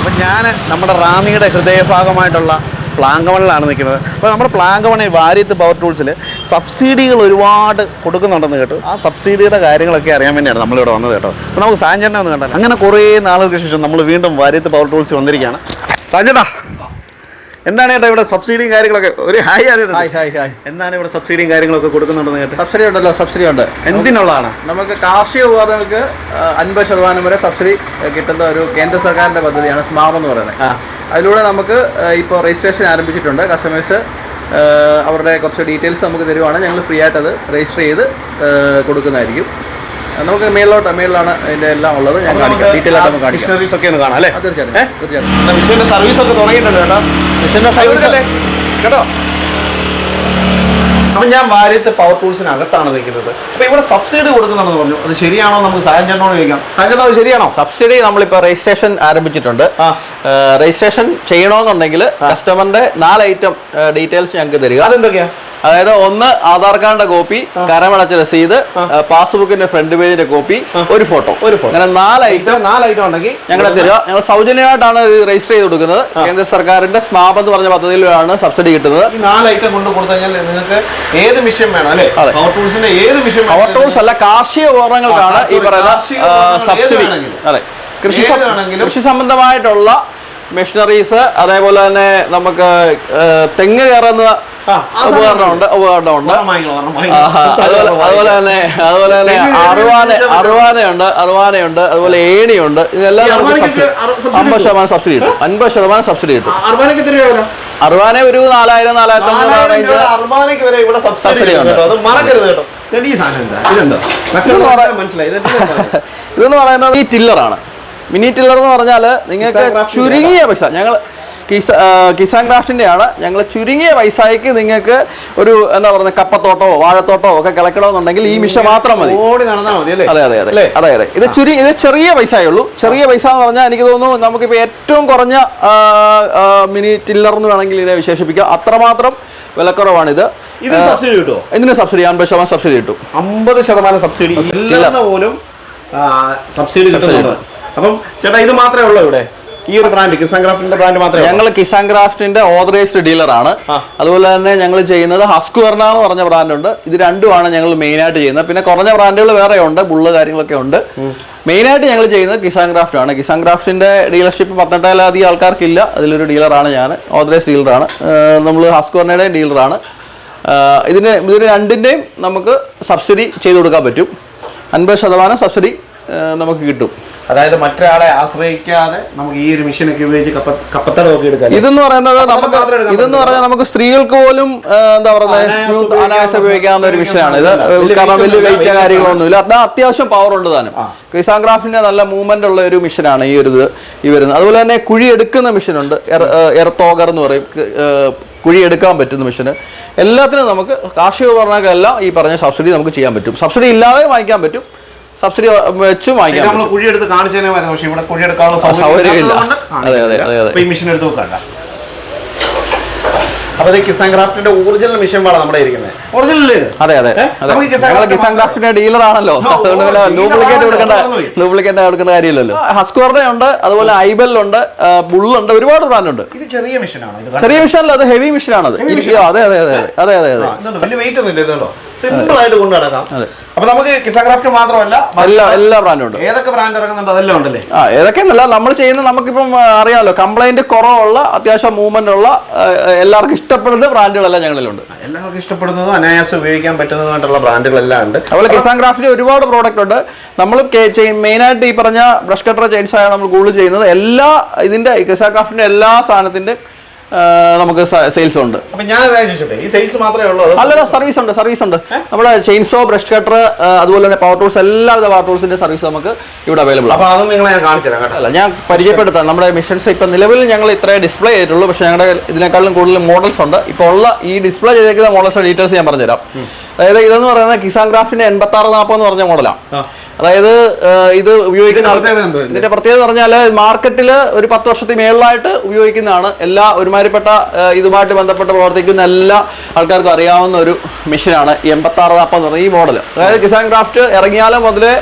അപ്പം ഞാൻ നമ്മുടെ റാന്നിയുടെ ഹൃദയഭാഗമായിട്ടുള്ള പ്ലാങ്കവണിലാണ് നിൽക്കുന്നത്. അപ്പോൾ നമ്മുടെ പ്ലാങ്കവണി വാര്യത്ത് പവർ ടൂൾസിൽ സബ്സിഡികൾ ഒരുപാട് കൊടുക്കുന്നുണ്ടെന്ന് കേട്ടു. ആ സബ്സിഡിയുടെ കാര്യങ്ങളൊക്കെ അറിയാൻ വേണ്ടിയാണ് നമ്മളിവിടെ വന്നത് കേട്ടോ. അപ്പോൾ നമുക്ക് സാഞ്ചേട്ടനെ ഒന്ന് കണ്ടാൽ അങ്ങനെ കുറേ നാളുകൾക്ക് ശേഷം നമ്മൾ വീണ്ടും വാര്യത്ത് പവർ ടൂൾസ് വന്നിരിക്കുകയാണ്. സാഞ്ചേട്ടാ എന്താണ് ചേട്ടാ ഇവിടെ സബ്സിഡിയും കാര്യങ്ങളൊക്കെ? ഒരു ഹായ് ആദ്യം ഹായ് ഹായ് ഹായ്. എന്താണ് ഇവിടെ സബ്സിഡിയും കാര്യങ്ങളൊക്കെ കൊടുക്കുന്നുണ്ടെന്ന് കേട്ടോ? സബ്സിഡി ഉണ്ടല്ലോ സബ്സിഡി ഉണ്ട്. എന്തിനുള്ളതാണ്? നമുക്ക് കാർഷിക ഉപകരണങ്ങൾക്ക് അൻപത് ശതമാനം വരെ സബ്സിഡി കിട്ടുന്ന ഒരു കേന്ദ്ര സർക്കാരിന്റെ പദ്ധതിയാണ് സ്മാം എന്ന് പറയുന്നത്. അതിലൂടെ നമുക്ക് ഇപ്പോൾ രജിസ്ട്രേഷൻ ആരംഭിച്ചിട്ടുണ്ട്. കസ്റ്റമേഴ്സ് അവരുടെ കുറച്ച് ഡീറ്റെയിൽസ് നമുക്ക് തരുവാണ്. ഞങ്ങൾ ഫ്രീ ആയിട്ട് അത് രജിസ്റ്റർ ചെയ്ത് കൊടുക്കുന്നതായിരിക്കും. നമുക്ക് മേളിലോട്ട് മേളിലാണ് അതിന്റെ എല്ലാം ഉള്ളത്. ഞാൻ കാണിക്കാം. ഡീറ്റെയിൽ ആയിട്ട് നമുക്ക് കാണിക്കാം. മിഷനറീസ് ഒക്കെ ഒന്ന് കാണാം അല്ലേ? ആ, തീർച്ചയായിട്ടും. തീർച്ചയായിട്ടും. സർവീസ് ഒക്കെ തുടങ്ങിയിട്ടുണ്ട് കേട്ടോ കേട്ടോ? അപ്പൊ ഞാൻ വാര്യത്തെ പവർ ടൂൾസിനകത്താണ് വെക്കുന്നത്. അപ്പൊ ഇവിടെ സബ്സിഡി കൊടുക്കുന്നുണ്ടെന്ന് പറഞ്ഞു. അത് ശരിയാണോ നമുക്ക് സായം ചേട്ടനോട് ചോദിക്കാം. സായം ചേട്ടാ അത് ശരിയാണോ? സബ്സിഡി നമ്മളിപ്പോൾ രജിസ്ട്രേഷൻ ആരംഭിച്ചിട്ടുണ്ട്. രജിസ്ട്രേഷൻ ചെയ്യണമെന്നുണ്ടെങ്കിൽ കസ്റ്റമറിന്റെ നാല് ഐറ്റം ഡീറ്റെയിൽസ് ഞങ്ങൾക്ക് തരിക. അതെന്തൊക്കെയാ? അതായത് ഒന്ന് ആധാർ കാർഡിന്റെ കോപ്പി കരമടച്ച രസീത് പാസ്ബുക്കിന്റെ ഫ്രണ്ട് പേജിന്റെ കോപ്പി ഒരു ഫോട്ടോ. ഒരു. അങ്ങനെ നാല് ഐറ്റം നാല് ഐറ്റം ഉണ്ടെങ്കിൽ ഞങ്ങളെ തരിക ഞങ്ങൾ സൗജന്യമായിട്ടാണ് രജിസ്റ്റർ ചെയ്ത് കൊടുക്കുന്നത്. കേന്ദ്ര സർക്കാരിന്റെ സ്മാബ് എന്ന് പറഞ്ഞ പദ്ധതിയിലാണ് സബ്സിഡി കിട്ടുന്നത്. നാല് ഐറ്റം കൊണ്ട് കൊടുത്തു കഴിഞ്ഞാൽ നിങ്ങൾക്ക് ഏത് മിഷൻ വേണം അല്ലേ? ടൂൾസിന്റെ ഏത് മിഷൻ പവർ ടൂൾസ് അല്ല കാർഷിക ഉപകരണങ്ങൾക്കാണ് ഈ പറയുന്ന സബ്സിഡി. അതെ. കൃഷി. കൃഷി സംബന്ധമായിട്ടുള്ള മെഷീനറീസ് അതേപോലെ തന്നെ നമുക്ക് തെങ്ങ് കയറുന്ന ഉപകരണമുണ്ട് ഉപകരണമുണ്ട് അതുപോലെ അതുപോലെ തന്നെ അതുപോലെ തന്നെ അറുവാന അറുവാനയുണ്ട് അറുവാനയുണ്ട് അതുപോലെ ഏണിയുണ്ട്. ഇതെല്ലാം നമുക്ക് അമ്പത് ശതമാനം സബ്സിഡി കിട്ടും. അൻപത് ശതമാനം സബ്സിഡി കിട്ടും. അറുവാന ഒരു നാലായിരം നാലായിരത്തി സബ്സിഡി ഉണ്ട്. ഇതെന്ന് പറയുന്നത് ഈ ടില്ലറാണ്. മിനി ടില്ലർ എന്ന് പറഞ്ഞാൽ നിങ്ങൾക്ക് ചുരുങ്ങിയ പൈസ. ഞങ്ങൾ കിസ കിസാൻ ക്രാഫ്റ്റിന്റെ ആണ് ഞങ്ങൾ ചുരുങ്ങിയ പൈസയ്ക്ക് നിങ്ങൾക്ക് ഒരു എന്താ പറയുക കപ്പത്തോട്ടോ വാഴത്തോട്ടോ ഒക്കെ കിളക്കണമെന്നുണ്ടെങ്കിൽ ഈ മിഷ മാത്രം മതി. അതെ അതെ അതെ? അതെ അതെ. ഇത് ചുരുങ്ങി ഇത് ചെറിയ പൈസയേ ഉള്ളൂ ചെറിയ പൈസ എന്ന് പറഞ്ഞാൽ എനിക്ക് തോന്നുന്നു നമുക്കിപ്പോൾ ഏറ്റവും കുറഞ്ഞ മിനി ടില്ലർ എന്ന് വേണമെങ്കിൽ ഇതിനെ വിശേഷിപ്പിക്കാം. അത്രമാത്രം വിലക്കുറവാണിത്. ഇത് ഇതിന് സബ്സിഡി അൻപത് ശതമാനം സബ്സിഡി കിട്ടും. അമ്പത് ശതമാനം സബ്സിഡി പോലും സബ്സിഡി കിട്ടുന്നുണ്ട്. അപ്പം ചേട്ടാ ഇത് മാത്രമേ ഉള്ളൂ ഇവിടെ. ഈ ഒരു ബ്രാൻഡ് കിസാൻ ക്രാഫ്റ്റിന്റെ ബ്രാൻഡ് മാത്രമേ ഞങ്ങൾ കിസാൻ ക്രാഫ്റ്റിന്റെ ഓതറൈസ്ഡ് ഡീലറാണ് ആണ്. അതുപോലെ തന്നെ ഞങ്ങൾ ചെയ്യുന്നത് ഹസ്കുവർണ എന്ന് പറഞ്ഞ ബ്രാൻഡ് ഉണ്ട്. ഇത് രണ്ടുമാണ് ഞങ്ങൾ മെയിൻ ആയിട്ട് ചെയ്യുന്നത്. പിന്നെ കുറഞ്ഞ ബ്രാൻഡുകൾ വേറെ ഉണ്ട് ബുള്ള് കാര്യങ്ങളൊക്കെ ഉണ്ട്. മെയിൻ ആയിട്ട് ഞങ്ങൾ ചെയ്യുന്നത് കിസാൻ ക്രാഫ്റ്റ് ആണ്. കിസാൻ ക്രാഫ്റ്റിന്റെ ഡീലർഷിപ്പ് പത്തെട്ടാലധികം ആൾക്കാർക്കില്ല. അതിലൊരു ഡീലറാണ് ഞാൻ. ഓതറൈസ് ഡീലറാണ് നമ്മൾ ഹസ്കുവർണയുടെ ഡീലറാണ് ഇതിന് ഇതിന് രണ്ടിന്റെയും നമുക്ക് സബ്സിഡി ചെയ്ത് കൊടുക്കാൻ പറ്റും. അൻപത് ശതമാനം സബ്സിഡി നമുക്ക് കിട്ടും. അതായത് മറ്റൊരാളെ ആശ്രയിക്കാതെ നമുക്ക് ഈ ഒരു മെഷീനൊക്കെ ഉപയോഗിച്ച് കപ്പ കപ്പത്തടമൊക്കെ എടുക്കാം ഇതെന്ന് പറയുന്നത് നമുക്ക് ഇതെന്ന് പറഞ്ഞാൽ നമുക്ക് സ്ത്രീകൾക്ക് പോലും എന്താ പറയുന്നത് സ്മൂത്ത് അനായാസം ഉപയോഗിക്കാവുന്ന ഒരു മിഷനാണ് ഇത് കാരണം വലിയ വെയിറ്റ് കാര്യങ്ങളൊന്നുമില്ല അത് അത്യാവശ്യം പവർ ഉണ്ട് താനും. കിസാൻ ക്രാഫ്റ്റിന്റെ നല്ല മൂവ്മെന്റ് ഉള്ള ഒരു മിഷനാണ് ഈ ഒരു ഇത് ഈ വരുന്നത്. അതുപോലെ തന്നെ കുഴി എടുക്കുന്ന മിഷനുണ്ട് എർത്തോഗർ എന്ന് പറയും. കുഴി എടുക്കാൻ പറ്റുന്ന മിഷന് എല്ലാത്തിനും നമുക്ക് കാർഷിക ഉപകരണങ്ങളെല്ലാം ഈ പറഞ്ഞ സബ്സിഡി നമുക്ക് ചെയ്യാൻ പറ്റും. സബ്സിഡി ഇല്ലാതെ വാങ്ങിക്കാൻ പറ്റും. സബ്സിഡി വെച്ചും വാങ്ങിക്കാം നമ്മൾ കുഴി എടുത്ത് കാണിച്ചതിനെ വരുന്നത് പക്ഷേ ഇവിടെ കുഴിയെടുക്കാനുള്ള സൗകര്യമില്ല. അതെ, അതെ, അതെ, മെഷീൻ എടുത്ത് നോക്കണ്ട അപ്പൊ കിസാൻ ക്രാഫ്റ്റിന്റെ ഒറിജിനൽ മെഷീൻ പാടാണ് നമ്മുടെ ഇരിക്കുന്നത്. ഒറിജിനൽ അതെ അതെ. ഞങ്ങൾ കിസാൻ ക്രാഫ്റ്റിന്റെ ഡീലർ ആണല്ലോ. ഓ, അതുകൊണ്ട് പിന്നെ dealer ഡ്യൂപ്ലിക്കേറ്റ് ആണല്ലോ, കൊടുക്കേണ്ട മറന്നുപോയി. ഡ്യൂപ്ലിക്കേറ്റ് കൊടുക്കേണ്ട കാര്യമില്ലല്ലോ. ഹസ്കോറിന്റെ ഉണ്ട് അതുപോലെ ഐബെല്ലുണ്ട് ബുള്ളുണ്ട് ഒരുപാട് ബ്രാൻഡുണ്ട്. ഇത് ചെറിയ മിഷനാണ് ചെറിയ മിഷനല്ല അത് ഹെവി മിഷനാണ് അതെ അതെ അതെ അതെ അതെ അതെ. വെയിറ്റ് ഒന്നും ഇല്ല സിമ്പിൾ ആയിട്ട് കൊണ്ടു നടക്കാം. അപ്പൊ നമുക്ക് കിസാക്രാഫ്റ്റ് മാത്രമല്ല എല്ലാ എല്ലാ ബ്രാൻഡും ഉണ്ട്. ഏതൊക്കെ ബ്രാൻഡ് ഇറങ്ങുന്നുണ്ട് അതെല്ലാം ഉണ്ടല്ലേ? ആ ഏതൊക്കെയെന്നല്ല നമ്മൾ ചെയ്യുന്ന നമുക്കിപ്പം അറിയാമല്ലോ കംപ്ലൈന്റ് കുറവുള്ള അത്യാവശ്യം മൂവ്മെന്റ് ഉള്ള എല്ലാവർക്കും ഇഷ്ടപ്പെടുന്ന ബ്രാൻഡുകളെല്ലാം ഞങ്ങളിലുണ്ട് എല്ലാവർക്കും ഇഷ്ടപ്പെടുന്നതും അനായാസം ഉപയോഗിക്കാൻ പറ്റുന്നതുമായിട്ടുള്ള ബ്രാൻഡുകളെല്ലാം ഉണ്ട്. അതുപോലെ കിസാൻ ക്രാഫ്റ്റിന് ഒരുപാട് പ്രോഡക്റ്റ് ഉണ്ട്. നമ്മൾ മെയിൻ ആയിട്ട് ഈ പറഞ്ഞ ബ്രഷ് കട്ടർ ചെയിൻസ് ആണ് നമ്മൾ കൂടുതൽ ചെയ്യുന്നത്. എല്ലാ ഇതിന്റെ കിസാൻ ക്രാഫ്റ്റിന്റെ എല്ലാ സാധനത്തിന്റെ നമുക്ക് സെയിൽസ് ഉണ്ട്. അപ്പൊ ഞാൻ ചോദിച്ചോട്ടെ ഈ സെയിൽസ് മാത്രമേ ഉള്ളൂ അല്ലല്ല സർവീസ് ഉണ്ട് സർവീസ് ഉണ്ട്. നമ്മുടെ ചെയിൻസോ ബ്രഷ് കട്ടർ അതുപോലെ തന്നെ പവർ ടൂൾസ് എല്ലാവിധ പവർ ടൂൾസിന്റെ സർവീസ് നമുക്ക് ഇവിടെ അവൈലബിൾ അപ്പൊ അതും നിങ്ങളെ ഞാൻ കാണിച്ചു തരാം അല്ല ഞാൻ പരിചയപ്പെടുത്താം. നമ്മുടെ മിഷൻസ് ഇപ്പൊ നിലവിൽ ഞങ്ങൾ ഇത്രേ ഡിസ്പ്ലേ ചെയ്തിട്ടുള്ളൂ. പക്ഷേ ഞങ്ങളുടെ ഇതിനേക്കാളും കൂടുതൽ മോഡൽസ് ഉണ്ട്. ഇപ്പോൾ ഉള്ള ഈ ഡിസ്പ്ലേ ചെയ്തേക്കുന്ന മോഡൽസ് ഡീറ്റെയിൽസ് ഞാൻ പറഞ്ഞുതരാം. അതായത് ഇതെന്ന് പറയുന്നത് കിസാൻ ഗ്രാഫിന്റെ എൺപത്തി ആറ് നാൽപ്പത് എന്ന് പറഞ്ഞ മോഡലാണ്. അതായത് ഇത് ഉപയോഗിക്കുന്ന ഇതിന്റെ പ്രത്യേകത എന്ന് പറഞ്ഞാൽ മാർക്കറ്റിൽ ഒരു പത്ത് വർഷത്തിൽ മേളിലായിട്ട് ഉപയോഗിക്കുന്നതാണ്. എല്ലാ ഒരുമാതിരിപ്പെട്ട ഇതുമായിട്ട് ബന്ധപ്പെട്ട് പ്രവർത്തിക്കുന്ന എല്ലാ ആൾക്കാർക്കും അറിയാവുന്ന ഒരു മെഷീനാണ് എൺപത്തി ആറ് നാൽപ്പത് പറഞ്ഞ ഈ മോഡൽ അതായത് കിസാൻ ക്രാഫ്റ്റ് ഇറങ്ങിയാലും മുതലേ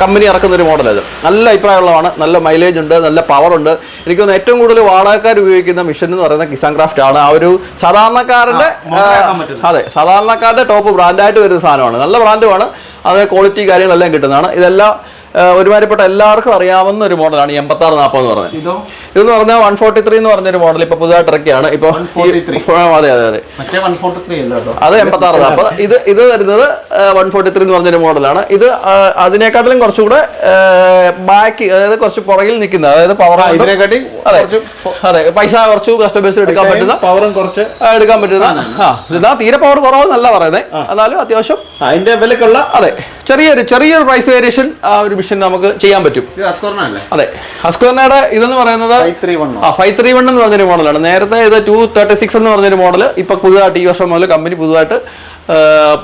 കമ്പനി ഇറക്കുന്ന ഒരു മോഡൽ അത്. നല്ല അഭിപ്രായമുള്ളതാണ് നല്ല മൈലേജ് ഉണ്ട് നല്ല പവർ ഉണ്ട്. എനിക്ക് തോന്നുന്നു ഏറ്റവും കൂടുതൽ വാടകക്കാർ ഉപയോഗിക്കുന്ന മിഷൻ എന്ന് പറയുന്നത് കിസാൻ ക്രാഫ്റ്റ് ആണ്. ആ ഒരു സാധാരണക്കാരന്റെ. അതെ സാധാരണക്കാരുടെ ടോപ്പ് ബ്രാൻഡായിട്ട് വരുന്ന സാധനമാണ്. നല്ല ബ്രാൻഡുമാണ് അത് ക്വാളിറ്റി കാര്യങ്ങളെല്ലാം കിട്ടുന്നതാണ്. ഇതെല്ലാം ഒരുമാതിരിപ്പെട്ട എല്ലാവർക്കും അറിയാവുന്ന ഒരു മോഡലാണ് ഈ എൺപത്തി ആറ് നാൽപ്പത് എന്ന് ഇതോ? ഇതെന്ന് പറഞ്ഞാൽ വൺ ഫോർട്ടി ത്രീ എന്ന് പറഞ്ഞൊരു മോഡൽ ഇപ്പൊ പുതുതായിട്ട് ഇറക്കിയാണ്. ഇപ്പൊ 143. അതെ അതെ അതെ. അത് എൺപത്തി ആറ് അപ്പൊ ഇത് ഇത് വരുന്നത് വൺ ഫോർട്ടി ത്രീ എന്ന് പറഞ്ഞൊരു മോഡലാണ് ഇത് അതിനെക്കാട്ടിലും കുറച്ചുകൂടെ ബാക്കി അതായത് കുറച്ച് പുറകിൽ നിൽക്കുന്ന അതായത് പവർ ഇതിനെക്കാട്ടി അതെ പൈസ കുറച്ച് കസ്റ്റമേഴ്സ് എടുക്കാൻ പറ്റുന്ന പവറും കുറച്ച് എടുക്കാൻ പറ്റുന്ന തീരെ പവർ കുറവെന്നല്ല പറയുന്നത് എന്നാലും അത്യാവശ്യം അതിന്റെ വിലക്കുള്ള അതെ ചെറിയൊരു ചെറിയൊരു പ്രൈസ് വേരിയേഷൻ ആ ഒരു മിഷൻ നമുക്ക് ചെയ്യാൻ പറ്റും. അതെ ഹസ്കോർണയുടെ ഇതെന്ന് പറയുന്നത് ഫൈവ് ത്രീ വൺ എന്ന് പറഞ്ഞൊരു മോഡലാണ് നേരത്തെ ഇത് ടു തേർട്ടി സിക്സ് എന്ന് പറഞ്ഞൊരു മോഡൽ ഇപ്പൊ പുതുതായിട്ട് ഈ വർഷം മുതൽ കമ്പനി പുതുതായിട്ട്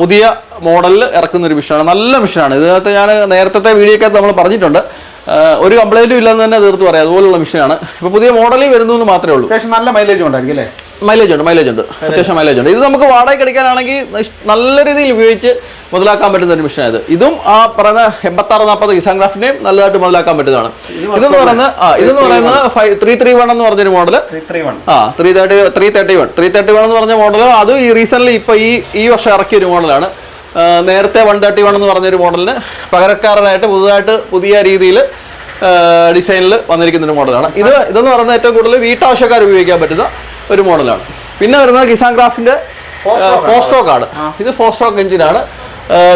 പുതിയ മോഡലിൽ ഇറക്കുന്ന ഒരു മിഷനാണ് നല്ല മിഷനാണ് ഇതിനകത്ത് ഞാൻ നേരത്തെ വീഡിയോക്കകത്ത് നമ്മൾ പറഞ്ഞിട്ടുണ്ട്. ഒരു കംപ്ലൈന്റും ഇല്ലെന്ന് തന്നെ തീർത്ത് പറയാം. അതുപോലുള്ള മിഷനാണ് ഇപ്പൊ പുതിയ മോഡലിൽ വരുന്നു എന്ന് മാത്രമേ ഉള്ളൂ. അത്യാവശ്യം നല്ല മൈലേജ് ഉണ്ടായിരിക്കും അല്ലേ? മൈലേജ് ഉണ്ട് മൈലേജ് ഉണ്ട്. അത്യാവശ്യം മൈലേജ് ഉണ്ട്. ഇത് നമുക്ക് വാടകയ്ക്ക് എടുക്കാനാണെങ്കിൽ നല്ല രീതിയിൽ ഉപയോഗിച്ച് മുതലാക്കാൻ പറ്റുന്ന ഒരു മിഷനായത്. ഇത് ആ പറയുന്ന എൺപത്താറ് നാൽപ്പത് കിസാൻ ക്രാഫ്റ്റിനെയും നല്ലതായിട്ട് മുതലാക്കാൻ പറ്റുന്നതാണ്. ഇതെന്ന് പറയുന്നത് ആ ഇതെന്ന് പറയുന്നത് ഫൈവ് ത്രീ ത്രീ വൺ എന്ന് പറഞ്ഞൊരു മോഡൽ ആ three thirty three thirty one three thirty one എന്ന് പറഞ്ഞ മോഡൽ അത് ഈ റീസെന്റ് ഇപ്പൊ ഈ ഈ വർഷം ഇറക്കിയ ഒരു മോഡലാണ് നേരത്തെ വൺ തേർട്ടി വൺ എന്ന് പറഞ്ഞൊരു മോഡലിന് പകരക്കാരനായിട്ട് പുതുതായിട്ട് പുതിയ രീതിയിൽ ഡിസൈനിൽ വന്നിരിക്കുന്ന ഒരു മോഡലാണ് ഇത് ഇതെന്ന് പറയുന്നത് ഏറ്റവും കൂടുതൽ വീട്ടാവശ്യക്കാർ ഉപയോഗിക്കാൻ പറ്റുന്ന ഒരു മോഡലാണ് പിന്നെ വരുന്നത് കിസാൻ ക്രാഫ്റ്റിന്റെ ഫോസ്റ്റോക്ക് ആണ്. ഇത് ഫോസ്റ്റോക്ക് എഞ്ചിനാണ്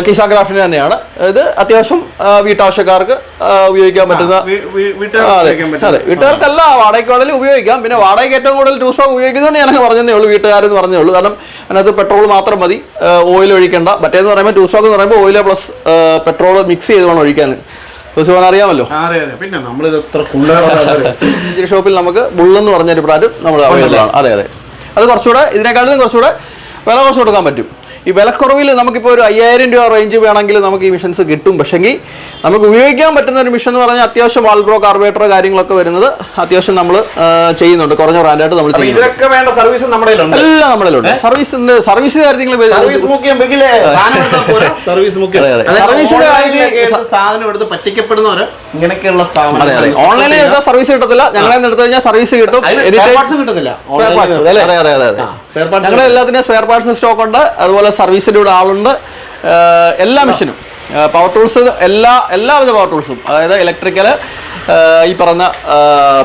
കിസാൻ ക്രാഫ്റ്റിന് തന്നെയാണ്. ഇത് അത്യാവശ്യം വീട്ടാവശ്യക്കാർക്ക് ഉപയോഗിക്കാൻ പറ്റുന്ന അതെ വീട്ടുകാർക്കല്ല വാടകയ്ക്ക് വേണമെങ്കിൽ ഉപയോഗിക്കാം. പിന്നെ വാടകയ്ക്ക് ഏറ്റവും കൂടുതൽ ടൂ സ്റ്റോക്ക് ഉപയോഗിക്കുന്നതുകൊണ്ട് ഞാനൊക്കെ പറഞ്ഞതേ ഉള്ളൂ വീട്ടുകാരെന്ന് പറഞ്ഞേ ഉള്ളൂ. കാരണം അതിനകത്ത് പെട്രോൾ മാത്രം മതി. ഓയിൽ ഒഴിക്കേണ്ട. മറ്റേന്ന് പറയുമ്പോൾ ടൂ സ്റ്റോക്ക് എന്ന് പറയുമ്പോൾ ഓയിൽ പ്ലസ് പെട്രോൾ മിക്സ് ചെയ്ത് വേണം ഒഴിക്കാൻ. അറിയാമല്ലോ? പിന്നെ കുള്ളകളാണ് ഈ ഷോപ്പിൽ നമുക്ക് ബുള്ളെന്ന് പറഞ്ഞൊരു ബ്രാൻഡ് നമ്മൾ അവൈലബിൾ ആണ്. അതെ അതെ. അത് കുറച്ചുകൂടെ ഇതിനേക്കാളും കുറച്ചുകൂടെ വില കുറച്ച് കൊടുക്കാൻ പറ്റും. ഈ വിലക്കുറവിൽ നമുക്കിപ്പോൾ ഒരു അയ്യായിരം രൂപ റേഞ്ച് വേണമെങ്കിൽ നമുക്ക് ഈ മിഷൻസ് കിട്ടും. പക്ഷേങ്കിൽ നമുക്ക് ഉപയോഗിക്കാൻ പറ്റുന്ന ഒരു മിഷൻ എന്ന് പറഞ്ഞാൽ അത്യാവശ്യം വാൾബ്രോ കാർബേറ്റർ കാര്യങ്ങളൊക്കെ വരുന്നത് അത്യാവശ്യം നമ്മൾ ചെയ്യുന്നുണ്ട്. കുറഞ്ഞ ബ്രാൻഡായിട്ട് നമ്മൾ ഇതൊക്കെ വേണ്ട സർവീസ് നമ്മുടെ എല്ലാം നമ്മളിലുണ്ട് സർവീസിന്റെ സർവീസ് കാര്യങ്ങൾ സർവീസ് മുഖ്യം ബിഗിലെ സാധനം എടുത്താൽ പോരാ. സർവീസ് മുഖ്യം അതെ, അതെ. അതായത് സർവീസിന്റെ ഓൺലൈനിലൊക്കെ കാര്യം- എടുത്ത് സാധനം എടുത്ത് പറ്റിക്കപ്പെടുന്നവര് ഇങ്ങനെയൊക്കെയുള്ള അതെ അതെ. സ്ഥാപനം ഓൺലൈനിൽ സർവീസ് കിട്ടത്തില്ല. ഞങ്ങളെ എടുത്തു കഴിഞ്ഞാൽ സർവീസ് കിട്ടും. അതെ അതെ അതെ ഞങ്ങളുടെ എല്ലാത്തിനും സ്പെയർ പാർട്സ് സ്റ്റോക്ക് ഉണ്ട്. അതുപോലെ സർവീസിന്റെ കൂടെ ആളുണ്ട്. എല്ലാ മെഷീനും പവർ ടൂൾസ് എല്ലാ എല്ലാവിധ പവർ ടൂൾസും അതായത് ഇലക്ട്രിക്കൽ ഈ പറഞ്ഞ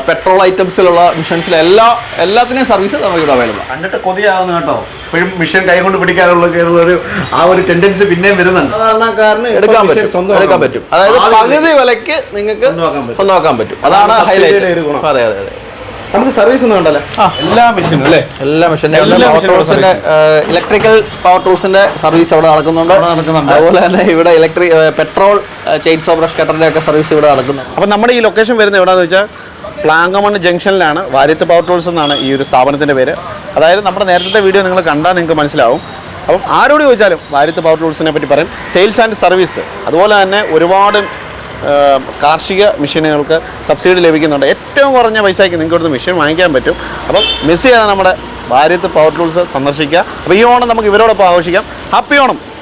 പെട്രോൾ ഐറ്റംസിലുള്ള മിഷൻസിലെ എല്ലാ എല്ലാത്തിനെയും സർവീസ് നമുക്ക് ഇവിടെ അവൈലബിൾ ആണ് കണ്ടിട്ട് കൊതിയാവുന്നു കേട്ടോ. ഇപ്പോഴും മിഷൻ കൈ കൊണ്ട് പിടിക്കാനുള്ള കേറുന്ന ഒരു ആ ഒരു ടെൻഡൻസി പിന്നെയും വരുന്നുണ്ട്. കാരണം എടുക്കാൻ പറ്റും. എടുക്കാൻ പറ്റും. അതായത് പകുതി വിലയ്ക്ക് നിങ്ങൾക്ക് സ്വന്തമാക്കാൻ പറ്റും. അതാണ് ഹൈലൈറ്റ്. അതെ അതെ അതെ. നമുക്ക് സർവീസ് ഒന്നും ഉണ്ടല്ലേ എല്ലാ മെഷീനും അല്ലേ? എല്ലാ മെഷീനും ഇലക്ട്രിക്കൽ പവർ ടൂൾസിന്റെ സർവീസ് അവിടെ നടക്കുന്നുണ്ട്. അതുപോലെ തന്നെ ഇവിടെ ഇലക്ട്രിക് പെട്രോൾ ചെയിൻസോ ബ്രഷ് കട്ടറിന്റെ ഒക്കെ സർവീസ് ഇവിടെ നടക്കുന്നുണ്ട്. അപ്പൊ നമ്മുടെ ഈ ലൊക്കേഷൻ വരുന്നത് എവിടെയാണെന്ന് വെച്ചാൽ പ്ലാങ്കമണ് ജംഗ്ഷനിലാണ് വാര്യത്ത് പവർ ടൂൾസ് എന്നാണ് ഈ ഒരു സ്ഥാപനത്തിന്റെ പേര്. അതായത് നമ്മുടെ നേരത്തെ വീഡിയോ നിങ്ങൾ കണ്ടാൽ നിങ്ങൾക്ക് മനസ്സിലാവും. അപ്പം ആരോട് ചോദിച്ചാലും വാര്യത്ത് പവർ ടൂൾസിനെ പറ്റി പറയും. സെയിൽസ് ആൻഡ് സർവീസ് അതുപോലെ തന്നെ ഒരുപാട് കാർഷിക മെഷീനുകൾക്ക് സബ്സിഡി ലഭിക്കുന്നുണ്ട്. ഏറ്റവും കുറഞ്ഞ പൈസയ്ക്ക് നിങ്ങൾക്ക് ഇവിടുന്ന് മെഷീൻ വാങ്ങിക്കാൻ പറ്റും. അപ്പം മിസ് ചെയ്യാതെ നമ്മുടെ ഭാര്യത്ത് പവർ ടൂൾസ് സന്ദർശിക്കുക. അപ്പോൾ ഈ ഓണം നമുക്ക് ഇവരോടൊപ്പം ആഘോഷിക്കാം. ഹാപ്പി ഓണം.